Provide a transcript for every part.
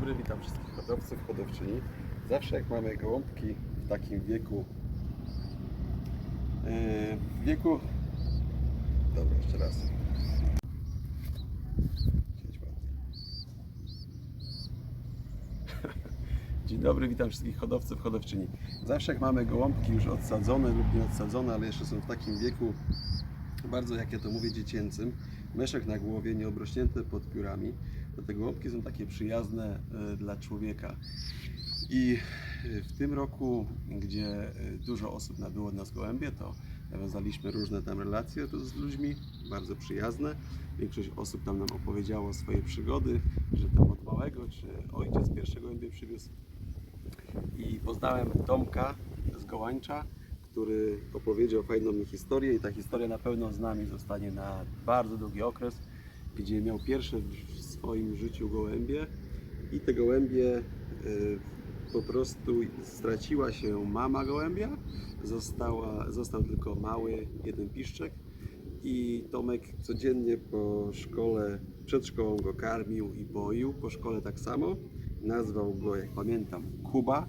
dobry, witam wszystkich hodowców, hodowczyni. Zawsze jak mamy gołąbki w takim wieku, yy, wieku, dobra, jeszcze raz. Dzień dobry, witam wszystkich hodowców, hodowczyni. Zawsze jak mamy gołąbki już odsadzone lub nie odsadzone, ale jeszcze są w takim wieku, bardzo, jak ja to mówię, dziecięcym, myszek na głowie, nieobrośnięte pod piórami, te gołąbki są takie przyjazne e, dla człowieka. I e, w tym roku, gdzie e, dużo osób nabyło od nas gołębie, to nawiązaliśmy różne tam relacje z ludźmi, bardzo przyjazne. Większość osób tam nam opowiedziało swoje przygody, że tam od małego, czy ojciec pierwszego gołębie przywiózł. I poznałem Tomka z Gołańcza, który opowiedział fajną mi historię i ta historia na pewno z nami zostanie na bardzo długi okres, gdzie miał pierwsze w swoim życiu gołębie i te gołębie y, po prostu straciła się mama gołębia, została, został tylko mały jeden piszczek i Tomek codziennie po szkole, przed szkołą go karmił i poił, po szkole tak samo. Nazwał go, jak pamiętam, Kuba.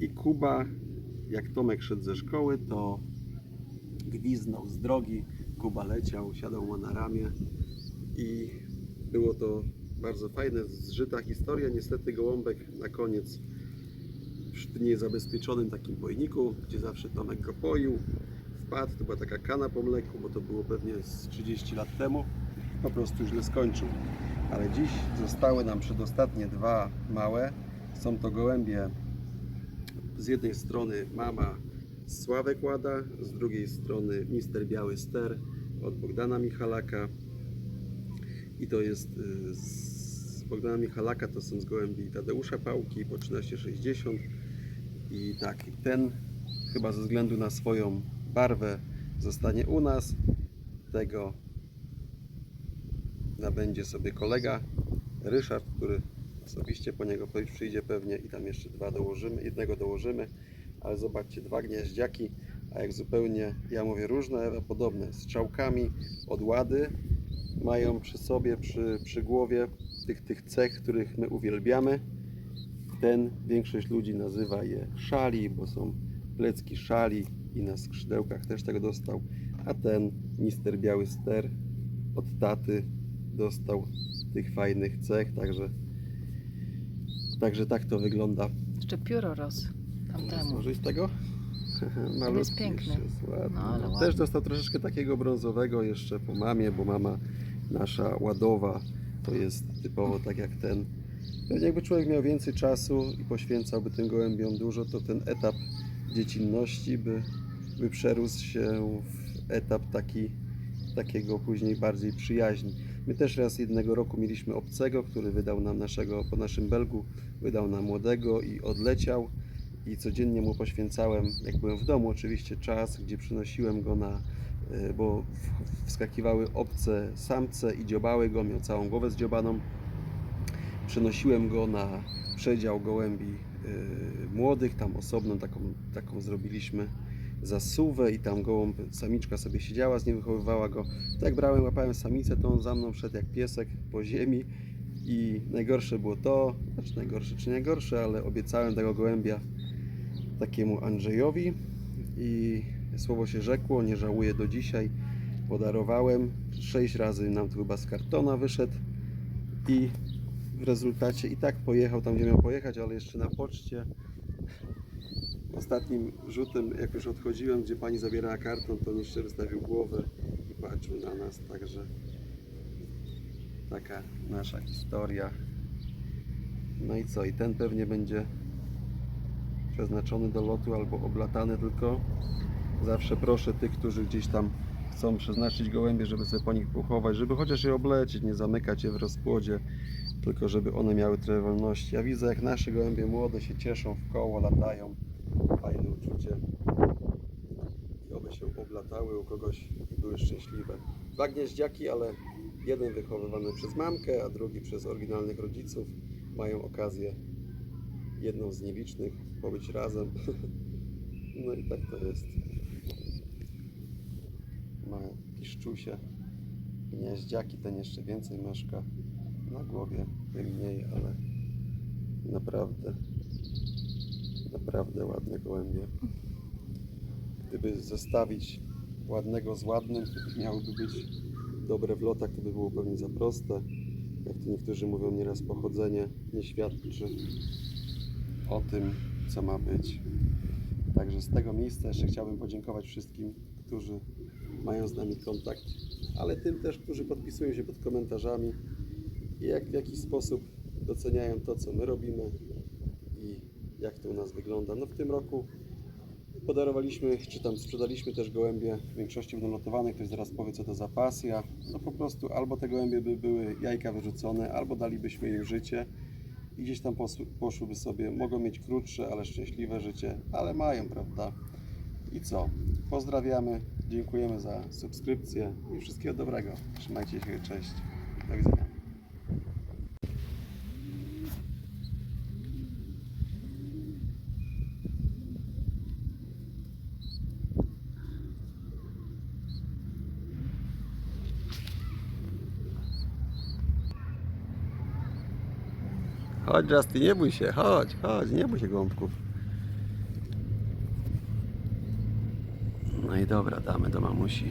I Kuba, jak Tomek szedł ze szkoły, to gwizdnął z drogi, Kuba leciał, siadał mu na ramię i było to bardzo fajne, zżyta historia. Niestety gołąbek na koniec w niezabezpieczonym takim pojniku, gdzie zawsze Tomek go poił, wpadł, to była taka kana po mleku, bo to było pewnie z 30 lat temu, po prostu źle skończył. Ale dziś zostały nam przedostatnie dwa małe. Są to gołębie z jednej strony mama Sławek Łada, z drugiej strony Mister Biały Ster od Bogdana Michalaka. I to jest y, z Bogdana Michalaka, to są z gołębi Tadeusza Pałki po 13,60. I tak, i ten chyba ze względu na swoją barwę zostanie u nas. Tego nabędzie sobie kolega Ryszard, który osobiście po niego przyjdzie pewnie i tam jeszcze dwa dołożymy, jednego dołożymy, ale zobaczcie, dwa gnieździaki, a jak zupełnie, ja mówię różne, ale podobne, z czałkami od łady, mają przy sobie, przy, przy głowie tych, tych cech, których my uwielbiamy. Ten większość ludzi nazywa je szali, bo są plecki szali i na skrzydełkach też tego dostał, a ten mister biały ster od taty dostał tych fajnych cech, także Także tak to wygląda. Jeszcze pióro ros tamtemu. Może z tego? Malutki piękny. jeszcze jest. No, ładny. Też dostał troszeczkę takiego brązowego jeszcze po mamie, bo mama nasza ładowa to jest typowo tak jak ten. Pewnie Jakby człowiek miał więcej czasu i poświęcałby tym gołębiom dużo, to ten etap dziecinności by, by przerósł się w etap taki, takiego później bardziej przyjaźni. My też raz jednego roku mieliśmy obcego, który wydał nam naszego, po naszym Belgu, wydał nam młodego i odleciał i codziennie mu poświęcałem, jak byłem w domu oczywiście, czas, gdzie przynosiłem go na, bo w- wskakiwały obce samce i dziobały go, miał całą głowę zdziobaną. Przenosiłem go na przedział gołębi e, młodych, tam osobną taką, taką zrobiliśmy zasuwę i tam gołąb, samiczka sobie siedziała, z nim wychowywała go. Tak brałem, łapałem samicę, to on za mną szedł jak piesek po ziemi i najgorsze było to, znaczy najgorsze czy najgorsze, ale obiecałem tego gołębia takiemu Andrzejowi i słowo się rzekło, nie żałuję do dzisiaj. Podarowałem, sześć razy nam tu chyba z kartona wyszedł i w rezultacie i tak pojechał tam, gdzie miał pojechać, ale jeszcze na poczcie ostatnim rzutem, jak już odchodziłem, gdzie pani zabierała karton, to on jeszcze wystawił głowę i patrzył na nas, także taka nasza historia. No i co? I ten pewnie będzie przeznaczony do lotu albo oblatany tylko. Zawsze proszę tych, którzy gdzieś tam chcą przeznaczyć gołębie, żeby sobie po nich pochować, żeby chociaż je oblecieć, nie zamykać je w rozpłodzie, tylko żeby one miały trochę wolności. Ja widzę, jak nasze gołębie młode się cieszą w koło, latają. Fajne uczucie. I oby się oblatały u kogoś i były szczęśliwe. Dwa gnieździaki, ale jeden wychowywany przez mamkę, a drugi przez oryginalnych rodziców. Mają okazję jedną z nielicznych pobyć razem. No i tak to jest. Ma piszczusie. Gnieździaki ten jeszcze więcej mieszka na głowie. Mniej, ale Naprawdę, naprawdę ładne gołębie. Gdyby zestawić ładnego z ładnym, miałyby być dobre w lotach, to by było pewnie za proste. Jak to niektórzy mówią, nieraz pochodzenie nie świadczy o tym, co ma być. Także z tego miejsca jeszcze chciałbym podziękować wszystkim, którzy mają z nami kontakt, ale tym też, którzy podpisują się pod komentarzami i jak w jakiś sposób doceniają to, co my robimy i jak to u nas wygląda. No w tym roku podarowaliśmy, czy tam sprzedaliśmy też gołębie, w większości będą lotowane, ktoś zaraz powie, co to za pasja. No po prostu albo te gołębie by były jajka wyrzucone, albo dalibyśmy im życie i gdzieś tam poszłyby sobie. Mogą mieć krótsze, ale szczęśliwe życie, ale mają, prawda? I co? Pozdrawiamy, dziękujemy za subskrypcję i wszystkiego dobrego. Trzymajcie się, cześć. Do widzenia. Chodź Justy, nie bój się, chodź, chodź, nie bój się gąbków. No i dobra, damy do mamusi.